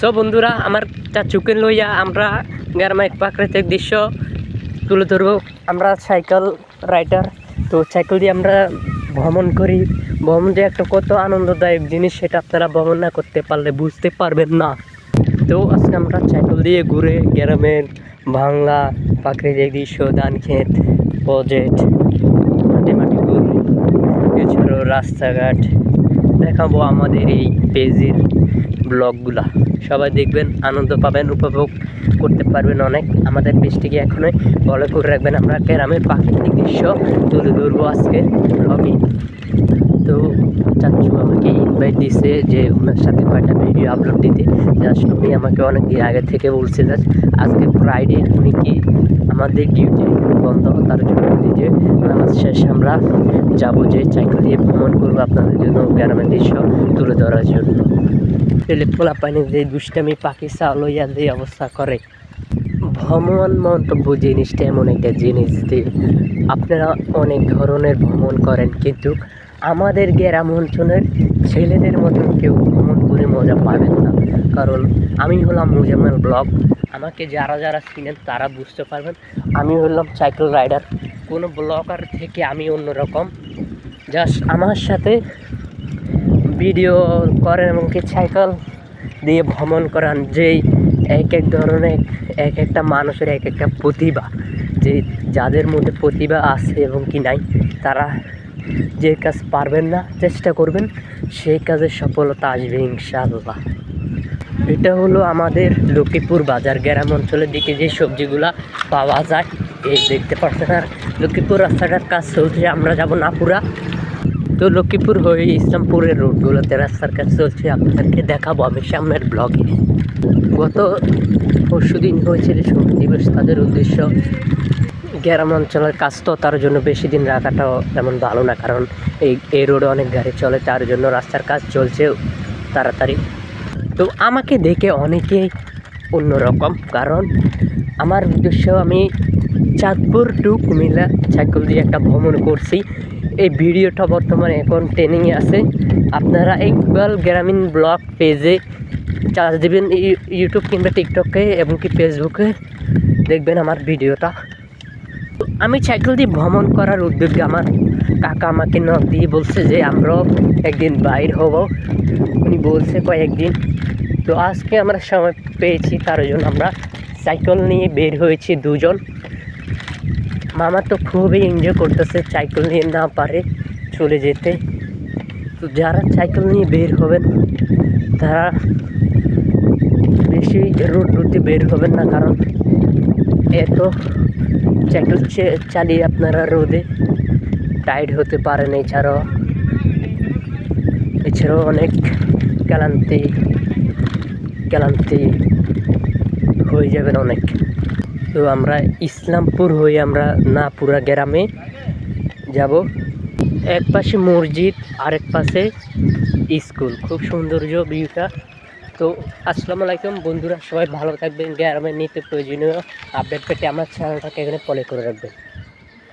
So বন্ধুরা, আমার চাচুকে লইয়া আমরা গ্রামে এক প্রাকৃতিক দৃশ্য তুলে ধরবো। আমরা সাইকেল রাইডার, তো সাইকেল দিয়ে আমরা ভ্রমণ করি। ভ্রমণ যে একটা কত আনন্দদায়ক জিনিস, সেটা আপনারা ভ্রমণ না করতে পারলে বুঝতে পারবেন না। তো আজকে আমরা সাইকেল দিয়ে ঘুরে গ্রামের ভাঙ্গা প্রাকৃতিক দৃশ্য, ধান ক্ষেত প্রজেক্ট মাটি মাটি এছাড়াও রাস্তাঘাট দেখাবো আমাদের এই পেজের ব্লগগুলা। সবাই দেখবেন, আনন্দ পাবেন, উপভোগ করতে পারবেন অনেক। আমাদের পেজটিকে এখনই ফলো করে রাখবেন। আমরা গ্রামের প্রাকৃতিক দৃশ্য তুলে ধরবো আজকে ব্লগে তো চাচ্ছু আমাকে ইনভাইট দিছে যে ওনার সাথে কয়টা ভিডিও আপলোড দিতে। জাস্ট উনি আমাকে অনেক আগে থেকে বলছে আজকে ফ্রাইডে উনি কি আমাদের ডিউটি বন্ধ, তার জন্য যে নামাজ শেষে আমরা যাব যে সাইকেল দিয়ে ভ্রমণ করব আপনাদের জন্য গ্রামের দৃশ্য তুলে ধরার জন্য। ছেলে পোলা পানি যে দুষ্টামি পাখি লইয়া যে অবস্থা করে। ভ্রমণ মন্তব্য জিনিসটা এমন একটা জিনিস যে আপনারা অনেক ধরনের ভ্রমণ করেন, কিন্তু আমাদের গ্রাম অঞ্চলের ছেলেদের মতন কেউ ভ্রমণ করে মজা পাবেন না। কারণ আমি হলাম মুজাম্মেল ব্লগ। আমাকে যারা যারা চিনেন তারা বুঝতে পারবেন, আমি হলাম সাইকেল রাইডার। কোনো ব্লগার থেকে আমি অন্যরকম। জাস্ট আমার সাথে ভিডিও করেন এবং কি সাইকেল দিয়ে ভ্রমণ করান, যেই এক এক ধরনের, এক একটা মানুষের এক একটা প্রতিভা, যে যাদের মধ্যে প্রতিভা আছে এবং কি নাই, তারা যে কাজ পারবেন না, চেষ্টা করবেন, সেই কাজের সফলতা আসবে ইনশাআল্লাহ। এটা হলো আমাদের লক্ষ্মীপুর বাজার গ্রাম অঞ্চলের দিকে যে সবজিগুলা পাওয়া যায়। এই দেখতে পাচ্ছেন, আর লক্ষ্মীপুর রাস্তাটার কাজ চলছে, আমরা যাব নাপুরা। তো লক্ষ্মীপুর হয়ে ইসলামপুরের রোডগুলোতে রাস্তার কাজ চলছে, আপনাদেরকে দেখাবো আমি সামনের ব্লগে। গত পরশু দিন হয়েছিল শ্রমিক দিবস, তাদের উদ্দেশ্য গ্রাম অঞ্চলের কাজ তো তার জন্য বেশি দিন রাখাটাও তেমন ভালো না, কারণ এই এই রোডে অনেক গাড়ি চলে, তার জন্য রাস্তার কাজ চলছে। তাড়াতাড়ি তো আমাকে দেখে অনেকেই অন্যরকম, কারণ আমার উদ্দেশ্য আমি চাঁদপুর টু কুমিল্লা সাইকেল দিয়ে একটা ভ্রমণ করছি। এই ভিডিওটা বর্তমানে এখন ট্রেনিংয়ে আছে। আপনারা ইকবাল গ্রামীণ ব্লগ পেজে চার্জ দেবেন ইউ- ইউটিউব কিংবা টিকটকে এবং কি ফেসবুকে দেখবেন আমার ভিডিওটা। আমি সাইকেল দিয়ে ভ্রমণ করার উদ্যোগে আমার কাকা আমাকে নখ দিয়ে বলছে যে, আমরাও একদিন বাইর হব। উনি বলছে কয়েকদিন। তো আজকে আমরা সময় পেয়েছি, তার জন্য আমরা সাইকেল নিয়ে বের হয়েছি দুজন। মামা তো খুবই এনজয় করতেছে সাইকেল নিয়ে না পারে চলে যেতে। তো যারা সাইকেল নিয়ে বের হবেন, তারা বেশি রোড রুটে বের হবেন না, কারণ এত সাইকেল চালিয়ে আপনারা রোদে টাইড হতে পারেন এছাড়াও এছাড়াও অনেক ক্লান্তি ক্লান্তি হয়ে যাবেন অনেক। তো আমরা ইসলামপুর হয়ে আমরা নাপুরা গ্রামে যাব। এক পাশে মসজিদ, আরেক পাশে স্কুল। খুব সৌন্দর্য, ভিউটা। তো আসসালামু আলাইকুম বন্ধুরা, সবাই ভালো থাকবেন গ্রামের নিত্য প্রয়োজনীয় আপডেট পেতে আমার চ্যানেলটাকে এখানে ফলো করে রাখবেন।